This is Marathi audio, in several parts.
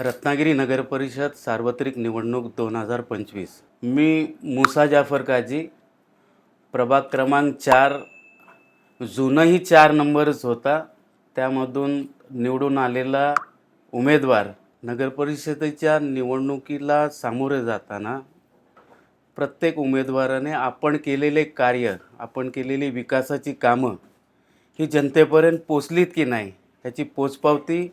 रत्नागिरी नगर परिषद सार्वत्रिक निवडणूक दोन हजार पंचवीस. मी मुसा जाफर काजी प्रभाग क्रमांक चार जुनंही चार नंबरच होता. त्यामधून निवडून आलेला उमेदवार नगर परिषदेच्या निवडणुकीला सामोरे जाताना प्रत्येक उमेदवाराने आपण केलेले कार्य आपण केलेली विकासाची कामं ही जनतेपर्यंत पोचलीत की नाही त्याची पोचपावती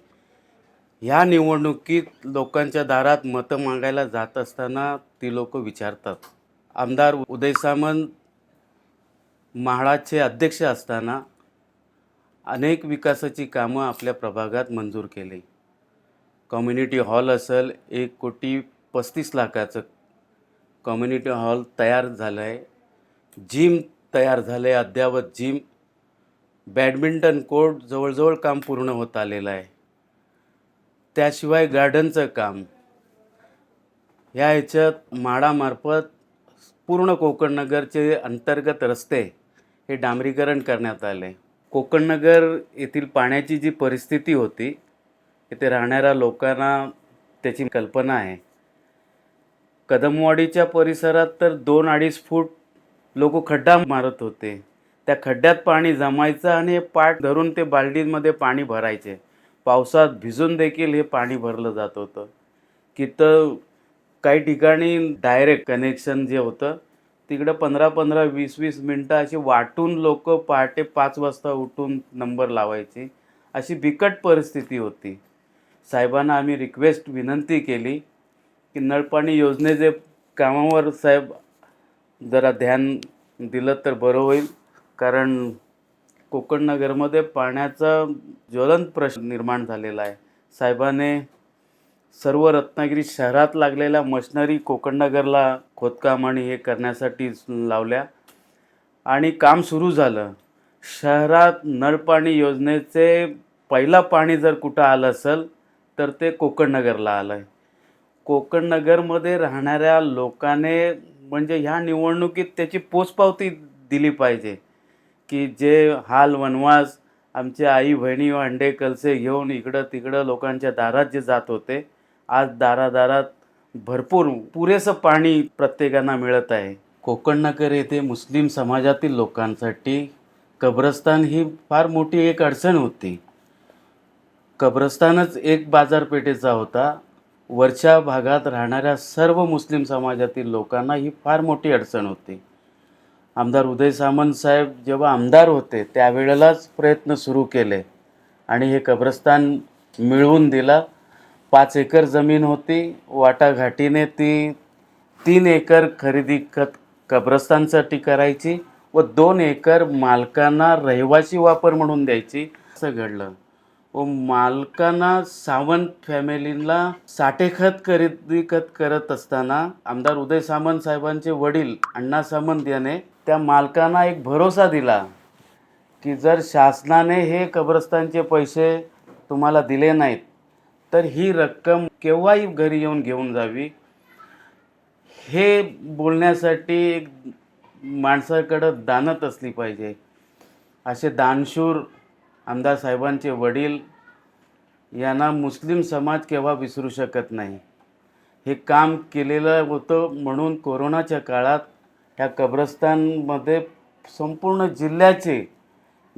ह्या निवडणुकीत लोकांच्या दारात मतं मागायला जात असताना ती लोक विचारतात. आमदार उदय सामंत म्हाडाचे अध्यक्ष असताना अनेक विकासाची कामं आपल्या प्रभागात मंजूर केली. कम्युनिटी हॉल असेल एक कोटी पस्तीस लाखाचं कम्युनिटी हॉल तयार झालं आहे जिम तयार झालं आहे अद्ययावत जिम. बॅडमिंटन कोर्ट जवळजवळ काम पूर्ण होत आलेलं आहे. त्याशिवाय गार्डनचं काम. ह्या ह्याच्यात माडामार्फत पूर्ण कोकणनगरचे अंतर्गत रस्ते हे डांबरीकरण करण्यात आले. कोकणनगर येथील पाण्याची जी परिस्थिती होती इथे राहणाऱ्या लोकांना त्याची कल्पना आहे. कदमवाडीच्या परिसरात तर दोन अडीच फूट लोक खड्डा मारत होते. त्या खड्ड्यात पाणी जमायचं आणि पाठ धरून ते बाल्डीमध्ये पाणी भरायचे. पावसात भिजून देखील हे पाणी भरलं जात होतं. की तर काही ठिकाणी डायरेक्ट कनेक्शन जे होतं तिकडं पंधरा पंधरा वीस वीस मिनटं अशी वाटून लोक पहाटे पाच वाजता उठून नंबर लावायचे. अशी बिकट परिस्थिती होती. साहेबांना आम्ही रिक्वेस्ट विनंती केली की नळपाणी योजनेचे कामावर साहेब जरा ध्यान दिलं तर बरं होईल. कारण कोकण नगरमध्ये पाण्याचा ज्वलंत प्रश्न निर्माण झालेला आहे. साहेबाने सर्व रत्नागिरी शहरात लागलेल्या मशनरी कोकणनगरला खोदकाम आणि हे करण्यासाठी लावल्या आणि काम सुरू झालं. शहरात नळपाणी योजनेचे पहिला पाणी जर कुठं आलं असेल तर ते कोकणनगरला आलं आहे कोकणनगरमध्ये राहणाऱ्या लोकाने म्हणजे ह्या निवडणुकीत त्याची पोचपावती दिली पाहिजे. की जे हाल वनवास आमच्या आई बहिणी अंडे कलसे घेऊन इकडं तिकडं लोकांच्या दारात जे जात होते आज दारादारात भरपूर पुरेसं पाणी प्रत्येकांना मिळत आहे. कोकणनगर येथे मुस्लिम समाजातील लोकांसाठी कब्रस्तान ही फार मोठी एक अडचण होती. कब्रस्तानच एक बाजारपेठेचा होता. वरच्या भागात राहणाऱ्या सर्व मुस्लिम समाजातील लोकांना ही फार मोठी अडचण होती. आमदार उदय सामंत साहेब जेव्हा आमदार होते त्यावेळेलाच प्रयत्न सुरू केले. आणि हे कब्रस्तान मिळवून दिला. पाच एकर जमीन होती वाटाघाटीने ती तीन एकर खरेदी खत कब्रस्तानसाठी करायची व दोन एकर मालकांना रहिवासी वापर म्हणून द्यायची. असं घडलं. मालकांना सावंत फॅमिलीला साठेखत खरेदी खत करत असताना आमदार उदय सामंत साहेबांचे वडील अण्णा सामंत याने त्या मालकांना एक भरोसा दिला की जर शासनाने हे कब्रस्तानचे पैसे तुम्हाला दिले नाहीत तर ही रक्कम केव्हाही घरी येऊन घेऊन जावी. हे बोलण्यासाठी एक माणसाकडं दानत असली पाहिजे. असे दानशूर आमदार साहेबांचे वडील यांना मुस्लिम समाज केव्हा विसरू शकत नाही? हे काम केलेलं होतं म्हणून कोरोनाच्या काळात ह्या कब्रस्तानमध्ये संपूर्ण जिल्ह्याचे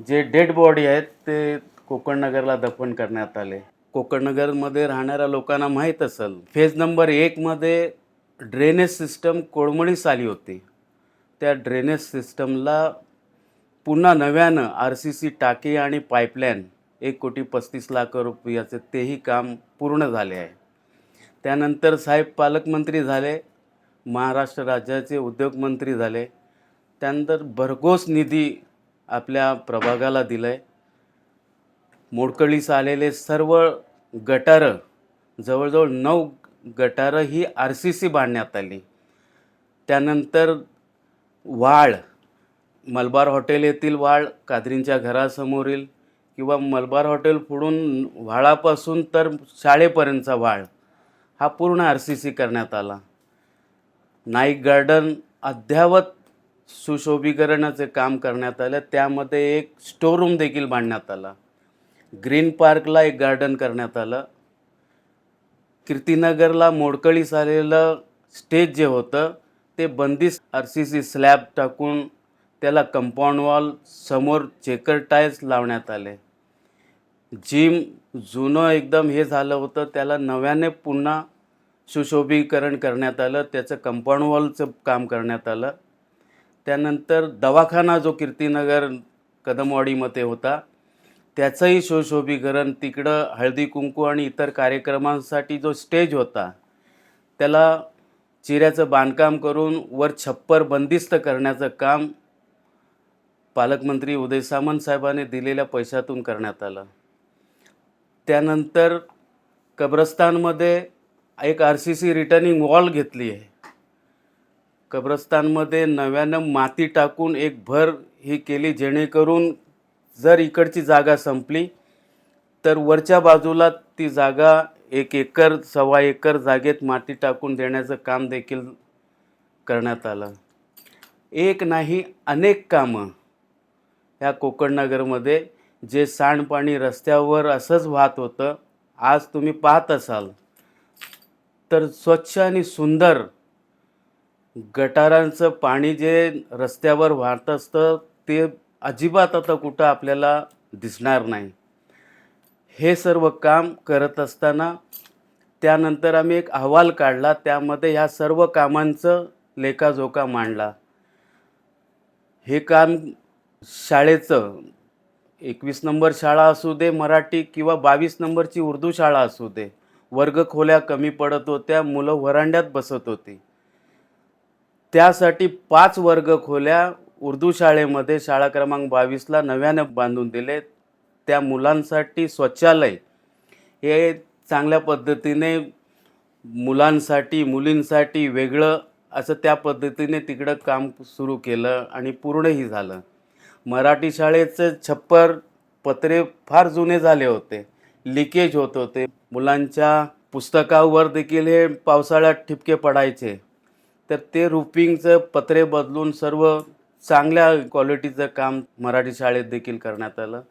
जे डेड बॉडी आहेत ते कोकणनगरला दफन करण्यात आले. कोकणनगरमध्ये राहणाऱ्या लोकांना माहीत असेल फेज नंबर एकमध्ये ड्रेनेज सिस्टम कोळमळीस आली होती. त्या ड्रेनेज सिस्टमला पुन्हा नव्यानं आर सी सी टाकी आणि पाईपलाईन एक कोटी पस्तीस लाख रुपयाचे तेही काम पूर्ण झाले आहे. त्यानंतर साहेब पालकमंत्री झाले महाराष्ट्र राज्याचे उद्योगमंत्री झाले. त्यानंतर भरघोस निधी आपल्या प्रभागाला दिला आहे मोडकळीस आलेले सर्व गटारं जवळजवळ नऊ गटारं ही आर सी सी बांधण्यात आली. त्यानंतर वाळ मलबार हॉटेल येथील वाळ कादरींच्या घरासमोरील किंवा मलबार हॉटेल पुढून व्हाळापासून तर शाळेपर्यंतचा वाळ हा पूर्ण आर सी सी करण्यात आला. नाईक गार्डन अद्ययावत सुशोभीकरणाचे काम करण्यात आलं. त्यामध्ये एक स्टोरूम देखील बांधण्यात आला. ग्रीन पार्कला एक गार्डन करण्यात आलं. कीर्तीनगरला मोडकळीस आलेलं स्टेज जे होतं ते बंदिस्त आर सी सी स्लॅब टाकून त्याला कंपाऊंड वॉल समोर चेकर टाईल्स लावण्यात आले. जिम जुनं एकदम हे झालं होतं त्याला नव्याने पुन्हा सुशोभीकरण करण्यात आलं त्याचं कंपाऊंड वॉलचं काम करण्यात आलं. त्यानंतर दवाखाना जो कीर्तीनगर कदमवाडीमध्ये होता त्याचंही सुशोभीकरण तिकडं हळदी कुंकू आणि इतर कार्यक्रमांसाठी जो स्टेज होता त्याला चिऱ्याचं बांधकाम करून वर छप्पर बंदिस्त करण्याचं काम पालकमंत्री उदय सामंत साहेबांनी दिलेल्या पैशातून करण्यात आलं. त्यानंतर कब्रस्तानमध्ये एक R C C retaining wall घेतली आहे. कब्रस्तानमध्ये नव्यानं माती टाकून एक भर ही केली जेणेकरून जर इकडची जागा संपली तर वरच्या बाजूला ती जागा एक एकर सव्वा एकर जागेत माती टाकून देण्याचं काम देखील करण्यात आलं. एक नाही अनेक कामं ह्या कोकणनगरमध्ये जे सांडपाणी रस्त्यावर असंच वाहत होतं आज तुम्ही पाहत असाल. तर स्वच्छ आणि सुंदर गटारांचं पाणी जे रस्त्यावर वाहत असतं ते अजिबात आता कुठं आपल्याला दिसणार नाही. हे सर्व काम करत असताना त्यानंतर आम्ही एक अहवाल काढला त्यामध्ये ह्या सर्व कामांचं लेखाजोखा मांडला. हे काम शाळेचं एकवीस नंबर शाळा असू दे मराठी किंवा बावीस नंबरची उर्दू शाळा असू दे वर्ग खोल्या कमी पडत होत्या मुलं व्हरांड्यात बसत होती. त्यासाठी पाच वर्ग खोल्या उर्दू शाळेमध्ये शाळा क्रमांक बावीसला नव्याने बांधून दिले. त्या मुलांसाठी स्वच्छालय हे चांगल्या पद्धतीने मुलांसाठी मुलींसाठी वेगळं असं त्या पद्धतीने तिकडं काम सुरू केलं आणि पूर्णही झालं. मराठी शाळेचं छप्पर पत्रे फार जुने झाले होते. लिकेज होत होते. मुलांच्या पुस्तकावर देखील हे पावसाळ्यात ठिपके पडायचे. तर ते रुपिंगचं पत्रे बदलून सर्व चांगल्या क्वालिटीचं काम मराठी शाळेत देखील करण्यात आलं.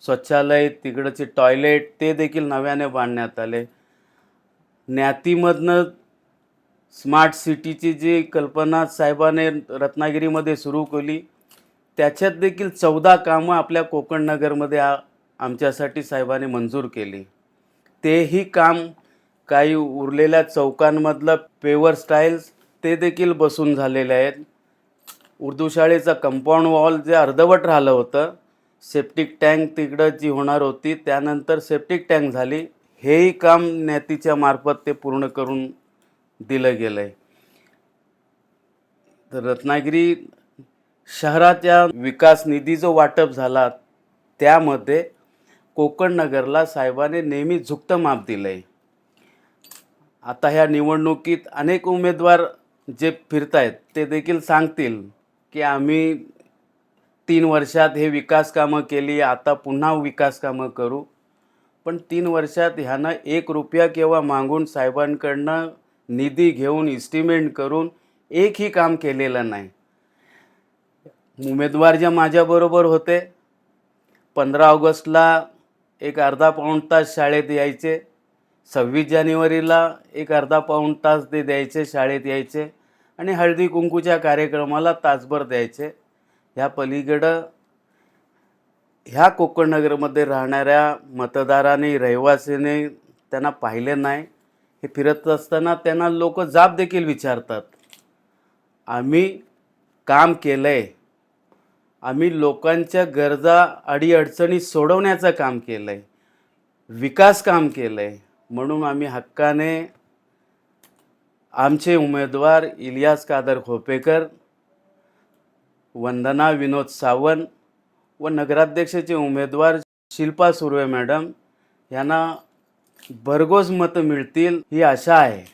स्वच्छालय तिकडचे टॉयलेट ते देखील नव्याने बांधण्यात आले. ज्ञातीमधनं स्मार्ट सिटीची जी कल्पना साहेबाने रत्नागिरीमध्ये सुरू केली त्याच्यात देखील चौदा कामं आपल्या कोकण नगरमध्ये आ आमच्यासाठी साहेबाने मंजूर केली. तेही काम काही उरलेल्या चौकांमधलं पेवर स्टाईल्स ते देखील बसून झालेले आहेत. उर्दू शाळेचं कंपाऊंड वॉल जे अर्धवट राहिलं होतं सेप्टिक टँक तिकडं जी होणार होती त्यानंतर सेप्टिक टँक झाली. हेही काम नेतीच्या मार्फत ते पूर्ण करून दिलं गेलं आहे तर रत्नागिरी शहराच्या विकास निधी जो वाटप झाला त्यामध्ये कोकण नगरला साहेबाने नेहमी झुकतं माप दिलं आहे आता ह्या निवडणुकीत अनेक उमेदवार जे फिरत आहेत ते देखील सांगतील की आम्ही तीन वर्षात हे विकास कामं केली आता पुन्हा विकास कामं करू. पण तीन वर्षात ह्यानं एक रुपया केव्हा मागून साहेबांकडनं निधी घेऊन इस्टिमेंट करून एकही काम केलेलं नाही. उमेदवार जे माझ्याबरोबर होते पंधरा ऑगस्टला एक अर्धा पाऊण तास शाळेत यायचे सव्वीस जानेवारीला एक अर्धा पाऊण तास ते द्यायचे शाळेत यायचे आणि हळदी कुंकूच्या कार्यक्रमाला तासभर द्यायचे. ह्या पलीकडं ह्या कोकण नगरमध्ये राहणाऱ्या मतदाराने रहिवासीने त्यांना पाहिले नाही. हे फिरत असताना त्यांना लोक जाब देखील विचारतात. आम्ही काम केलं आहे आम्ही लोकांच्या गरजा अडीअडचणी सोडवण्याचं काम केलं आहे विकास काम केलं आहे म्हणून आम्ही हक्काने आमचे उमेदवार इलियास कादर खोपेकर वंदना विनोद सावंत व नगराध्यक्षाचे उमेदवार शिल्पा सुर्वे मॅडम यांना भरघोस मतं मिळतील ही आशा आहे.